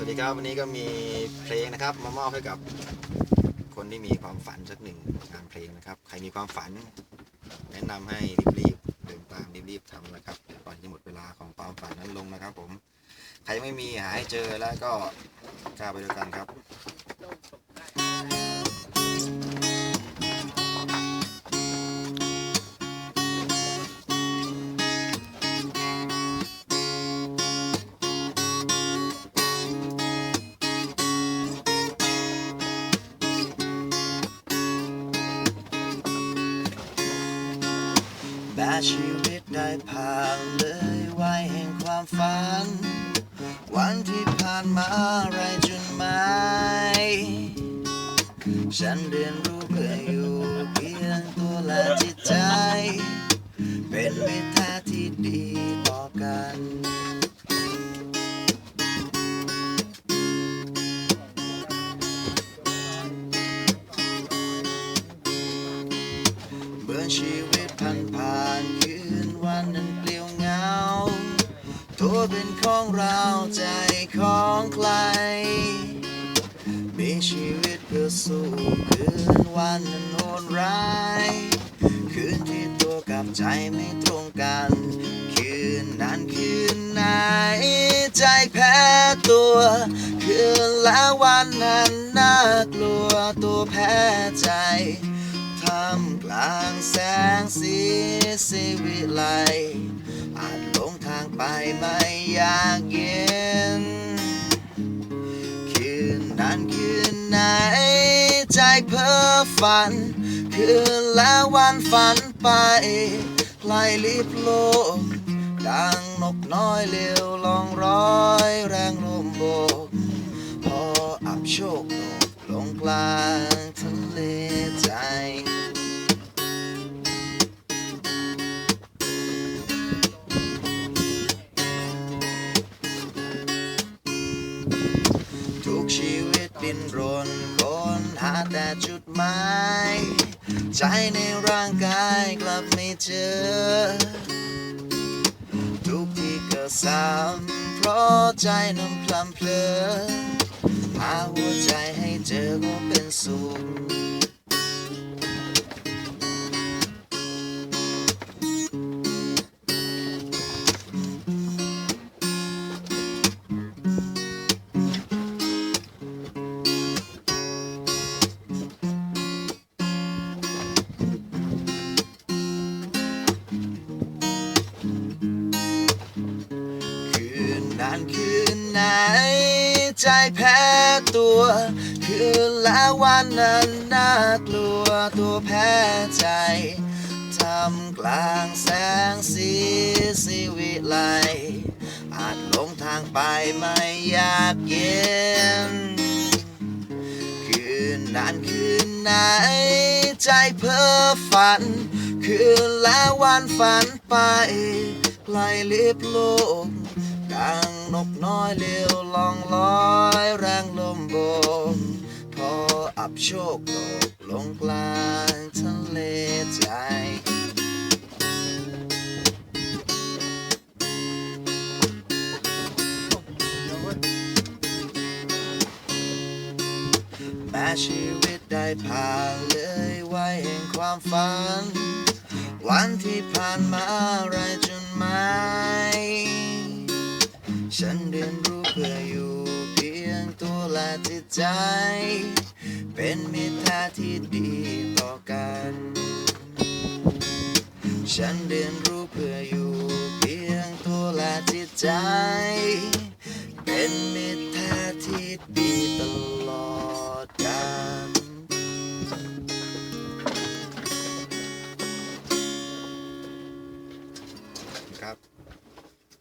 สวัสดีครับวันนี้ก็มีเพลงนะครับ มามอบให้กับคนที่มีความฝันสักหนึ่งงานเพลงนะครับ ใครมีความฝัน แนะนำให้รีบๆเดินตามรีบๆทำนะครับก่อนจะหมดเวลาของความฝันนั้นลงนะครับ ผม ใครไม่มีหาให้เจอแล้วก็กล้าไปด้วยกันครับ ชีวิตได้ผ่านเลยวัยแห่งความฝัน วันที่ผ่านมาอะไรจนไม่ฉันเรียนรู้เพื่ออยู่เพียงตัวและจิตใจ เป็นมิตรแท้ที่ดีต่อกัน ชีวิตผ่านผ่านคืนวันนั้นเปลี่ยวเหงา ตัวเป็นของเราใจของใคร มีชีวิตเพื่อสู้คืนวันนั้นโหดร้ายคืนที่ตัวกับใจไม่ตรงกัน คืนนั้นคืนไหนใจแพ้ตัว คืนแล้ววันนั้นน่ากลัวตัวแพ้ใจ ท่ามกลางแสงสีสีวิไล อาจหลงทางไปไม่อยากเย็น คืนนั้นคืนไหน ใจเพ้อฝัน คืนแล้ววันฝันไปไล่ลิบโลกดังนกน้อยเลี้ยวลองร้อยแรงลมโบกพออับโชคตกลงกลางทะเล ดิ้นรนค้นหาแต่จุดหมายใจในร่างกายกลับไม่เจอ ทุกที่เกิดซ้ำเพราะใจนั้นพลัมเพลอหาหัวใจให้เจอก็เป็นสุข คืนคืนไหน ใจแพ้ตัว คืนแล้ววันนั้นน่ากลัวตัวแพ้ใจทำกลางแสงสีสีวิไลอาจหลงทางไปไม่อยากเย็น คืนนั้นคืนไหน ใจเพ้อฝัน คืนแล้ววันฝันไปไกลลิบโลก ดังนกน้อยเลี้ยวลองลอยแรงลมโบกพออับโชคตกลงกลางทะเลใจแม้ชีวิตได้ผ่านเลยไว้แห่งความฝัน วันที่ผ่านมาไรจนไม่ ฉันเรียนรู้เพื่ออยู่เพียงตัวและจิตใจ เป็นมิตรแท้ที่ดีต่อกัน ฉันเรียนรู้เพื่ออยู่เพียงตัวและจิตใจ